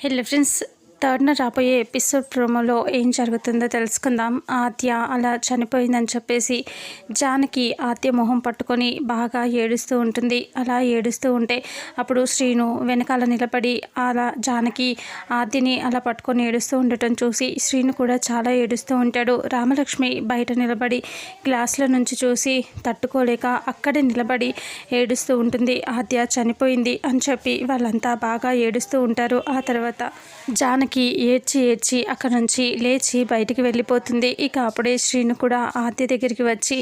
Hello friends థర్డ్న రాబోయే episode ప్రోమోలో ఏం జరుగుతుందో తెలుసుకుందాం. ఆద్య అలా చనిపోయిందని చెప్పేసి జానకి ఆద్య మొహం పట్టుకొని బాగా ఏడుస్తూ ఉంటుంది. అలా ఏడుస్తూ ఉంటే అప్పుడు శ్రీను వెనకాల నిలబడి అలా జానకి ఆద్యని అలా పట్టుకొని ఏడుస్తూ ఉండటం చూసి శ్రీను కూడా చాలా ఏడుస్తూ ఉంటాడు. రామలక్ష్మి బయట నిలబడి గ్లాసుల నుంచి చూసి తట్టుకోలేక అక్కడే నిలబడి ఏడుస్తూ ఉంటుంది. ఆద్య చనిపోయింది అని చెప్పి వాళ్ళంతా బాగా ఏడుస్తూ ఉంటారు. ఆ తర్వాత జానకి దానికి ఏడ్చి ఏడ్చి అక్కడ నుంచి లేచి బయటికి వెళ్ళిపోతుంది. ఇక అప్పుడే శ్రీను కూడా ఆద్య దగ్గరికి వచ్చి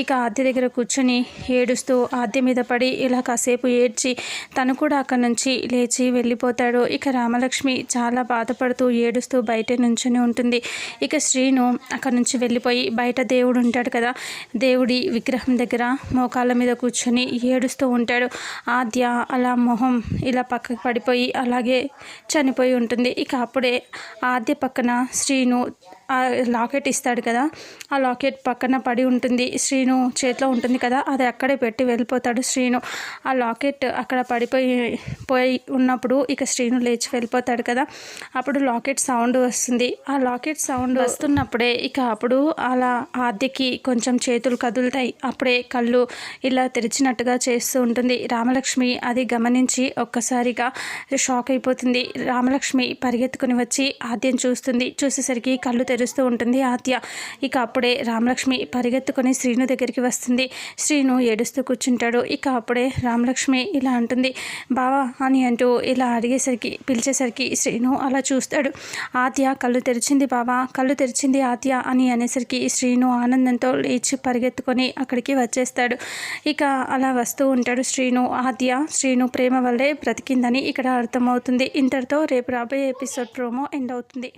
ఇక ఆద్య దగ్గర కూర్చొని ఏడుస్తూ ఆద్య మీద పడి ఇలా కాసేపు ఏడ్చి తను కూడా అక్కడ నుంచి లేచి వెళ్ళిపోతాడు. ఇక రామలక్ష్మి చాలా బాధపడుతూ ఏడుస్తూ బయట నుంచొని ఉంటుంది. ఇక శ్రీను అక్కడ నుంచి వెళ్ళిపోయి బయట దేవుడు ఉంటాడు కదా దేవుడి విగ్రహం దగ్గర మోకాళ్ళ మీద కూర్చొని ఏడుస్తూ ఉంటాడు. ఆద్య అలా మొహం ఇలా పక్కకు పడిపోయి అలాగే చనిపోయి ఉంటుంది. ఇక అప్పుడే ఆద్య పక్కన శ్రీను లాకెట్ ఇస్తాడు కదా ఆ లాకెట్ పక్కన పడి ఉంటుంది. శ్రీను చేతిలో ఉంటుంది కదా అది అక్కడే పెట్టి వెళ్ళిపోతాడు శ్రీను. ఆ లాకెట్ అక్కడ పడిపోయి పోయి ఉన్నప్పుడు ఇక శ్రీను లేచి వెళ్ళిపోతాడు కదా అప్పుడు లాకెట్ సౌండ్ వస్తుంది. ఆ లాకెట్ సౌండ్ వస్తున్నప్పుడే ఇక అప్పుడు అలా ఆద్యకి కొంచెం చేతులు కదులుతాయి. అప్పుడే కళ్ళు ఇలా తెరిచినట్టుగా చేస్తూ ఉంటుంది. రామలక్ష్మి అది గమనించి ఒక్కసారిగా షాక్ అయిపోతుంది. రామలక్ష్మి తీసుకుని వచ్చి ఆద్యం చూస్తుంది. చూసేసరికి కళ్ళు తెరుస్తూ ఉంటుంది ఆత్య ఇక అప్పుడే రామలక్ష్మి పరిగెత్తుకొని శ్రీను దగ్గరికి వస్తుంది. శ్రీను ఏడుస్తూ కూర్చుంటాడు. ఇక అప్పుడే రామలక్ష్మి ఇలా అంటుంది. బావా అని అంటూ ఇలా అడిగేసరికి పిలిచేసరికి శ్రీను అలా చూస్తాడు. ఆత్య కళ్ళు తెరిచింది బావా కళ్ళు తెరిచింది ఆత్య అని అనేసరికి శ్రీను ఆనందంతో లేచి పరిగెత్తుకొని అక్కడికి వచ్చేస్తాడు. ఇక అలా వస్తూ ఉంటాడు శ్రీను. ఆద్య శ్రీను ప్రేమ వల్లే బ్రతికిందని ఇక్కడ అర్థమవుతుంది. ఇంతటితో రేపు రాబోయే ఎపిసోడ్ ప్రోమో ఎండ్ అవుతుంది.